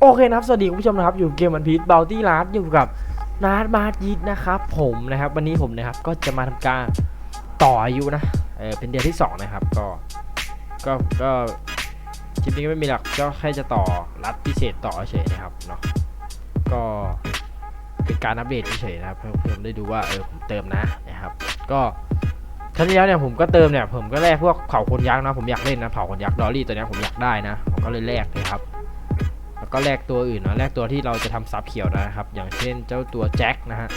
โอเคนะครับ สวัสดีคุณผู้ชมนะครับ อยู่เกมวันพีทเบลตี้ลาร์อยู่กับนาร์ดมาร์ยิดนะครับผมนะครับ วันนี้ผมนะครับก็จะมาทำการต่ออายุนะ เออเป็นเดือนที่ 2 นะครับ ก็ ก็ ก็คลิปนี้ก็ไม่มีหลักก็แค่จะต่อรัดพิเศษต่อเฉยนะครับเนาะ ก็เป็นการอัปเดตเฉยนะครับเพื่อเพื่อได้ดูว่าเออผมเติมนะนะครับ ก็ครั้งที่แล้วเนี่ยผมก็เติมเนี่ยผมก็แลกพวกเผาคนยักษ์นะผมอยากเล่นนะเผาคนยักษ์ดอลลี่ตัวเนี้ยผมอยากได้นะผมก็เลยแลกเลยครับ แล้วก็แลกตัวอื่นนะแลกตัวที่เราจะทำซับเขียวนะครับ อย่างเช่นเจ้าตัวแจ็คนะฮะ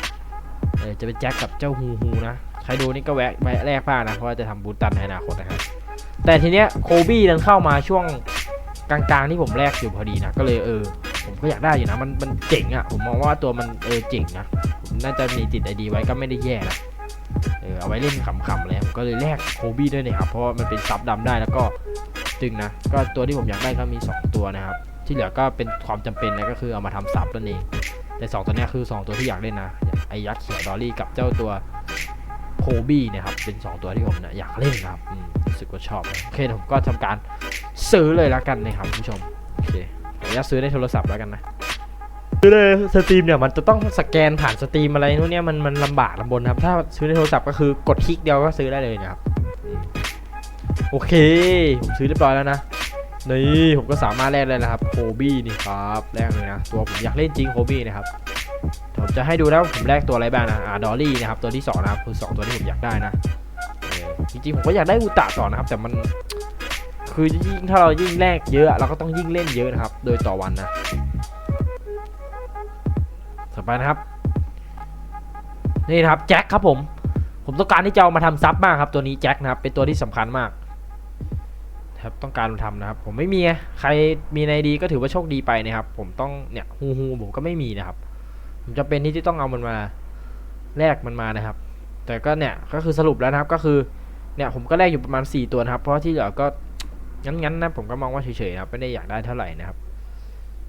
เออจะเป็นแจ็คกับเจ้าฮูฮูนะใครดูนี่ก็แวะแวะแลกบ้างนะเพราะว่าจะทำบูตันในอนาคตนะครับแต่ทีเนี้ยโคบี้ดันเข้ามาช่วงกลางๆที่ผมแลกอยู่พอดีนะก็เลยเออผมก็อยากได้อยู่นะมันมันเจ๋งอะ่ะผมมองว่าตัวมันเออเจ๋งนะผมน่าจะมีติดไอดีไว้ก็ไม่ได้แย่นะเออเอาไว้เล่นขำๆเลยผมก็เลยแลกโคบี้ด้วยนะครับเพราะว่ามันเป็นซับดำได้แล้วก็ตึงนะก็ตัวที่ผมอยากได้ก็มี 2 ตัวนะครับ ที่เหลือก็เป็นความจำเป็นนะก็คือเอามาทำซับนั่นเองแต่ 2 ตัวนี้คือ 2 ตัวที่อยากเล่นนะไอยักษ์เขียวดอลลี่กับเจ้าตัวโคบี้นะครับเป็น 2 ตัวที่ผมนะอยากเล่นนะครับรู้สึกว่าชอบโอเคผมก็ทำการซื้อเลยแล้วกันนะครับคุณผู้ชมโอเคขออนุญาตซื้อในโทรศัพท์แล้วกันนะซื้อเลยสตรีมเนี่ยมันจะต้องสแกนผ่านสตรีมอะไรนู้นเนี่ยมันมันลำบากลำบนครับ ถ้าซื้อในโทรศัพท์ก็คือกดคลิกเดียวก็ซื้อได้เลยนะครับ โอเค ผมซื้อเรียบร้อยแล้วนะ นี่ผมก็สามารถแลกได้แล้วครับโคบี้นี่ครับแลกเลยนะตัวผมอยากเล่นจริงโคบี้นะครับผมจะให้ดูแล้วผมแลกตัวอะไรบ้างนะอ่าดอลลี่นะครับตัวที่สองนะครับคือสองตัวที่ผมอยากได้นะจริงๆผมก็อยากได้อุตะต่อนะครับ แต่มันคือยิ่งถ้าเรายิ่งแลกเยอะ เราก็ต้องยิ่งเล่นเยอะนะครับ โดยต่อวันนะต่อไปนะครับ นี่นะครับแจ็คครับผม ผมต้องการที่จะเอามาทำซับมากครับ ตัวนี้แจ็คนะครับ เป็นตัวที่สำคัญมาก ครับต้องการทำนะครับ ผมไม่มี ใครมีในดีก็ถือว่าโชคดีไปนะครับ ผมต้องเนี่ยฮูฮูผมก็ไม่มีนะครับ ผมจะเป็นที่ที่ต้องเอามันมาแลกมันมานะครับ แต่ก็เนี่ยก็คือสรุปแล้วนะครับก็คือเนี่ยผมก็แลกอยู่ประมาณ 4 ตัวนะครับ เพราะที่เหลือก็งั้นๆนะผมก็มองว่าเฉยๆนะครับไม่ได้อยากได้เท่าไหร่นะครับ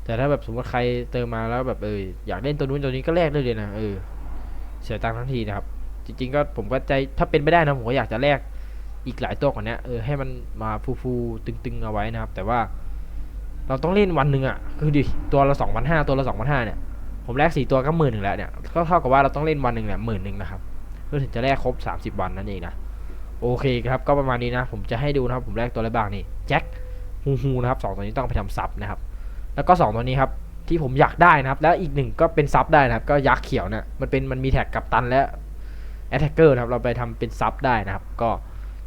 แต่ถ้าแบบสมมติใครเติมมาแล้วแบบเอออยากเล่นตัวนู้นตัวนี้ก็แลกได้เลยนะเออเสียตังค์ทั้งทีนะครับ จริงๆก็ผมก็ใจถ้าเป็นไปได้นะผมก็อยากจะแลก อีกหลายตัวกว่านี้เออให้มันมาฟูๆตึงๆเอาไว้นะครับ แต่ว่า เราต้องเล่นวันหนึ่งอะคือดิตัวละสองพันห้าตัวละสองพันห้าเนี่ยผมแลกสี่ตัวก็หมื่นหนึ่งแล้วเนี่ยก็เท่ากับว่าเราต้องเล่นวันหนึ่งเนี่ยหมื่นหนึ่งนะครับเพื่อถึงจะแลกครบสามสิบวันนั่นเองนะโอเคครับก็ประมาณนี้นะผมจะให้ดูนะครับผมแลกตัวอะไรบ้างนี่แจ็คฮูฮูนะครับสองตัวนี้ต้องไปทำซับนะครับ แล้วก็สองตัวนี้ครับที่ผมอยากได้นะครับ แล้วอีกหนึ่งก็เป็นซับได้นะครับ ก็ยักษ์เขียวเนี่ยมันเป็นมันมีแท็กกับตันและแอตแทกเกอร์นะครับเราไปทำเป็นซับได้นะครับ ก็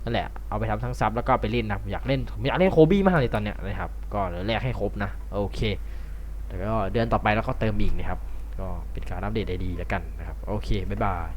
นั่นแหละเอาไปทำทั้งซับแล้วก็ไปเล่นนะผมอยากเล่นผมอยากเล่นโคบี้มากเลยตอนเนี้ยนะครับก็เดี๋ยวแลกให้ครบนะโอเคแล้วก็เดือนต่อไปแล้วก็เติมอีกนะครับก็เป็นการอัปเดตได้ดีแล้วกันนะครับโอเคบ๊ายบาย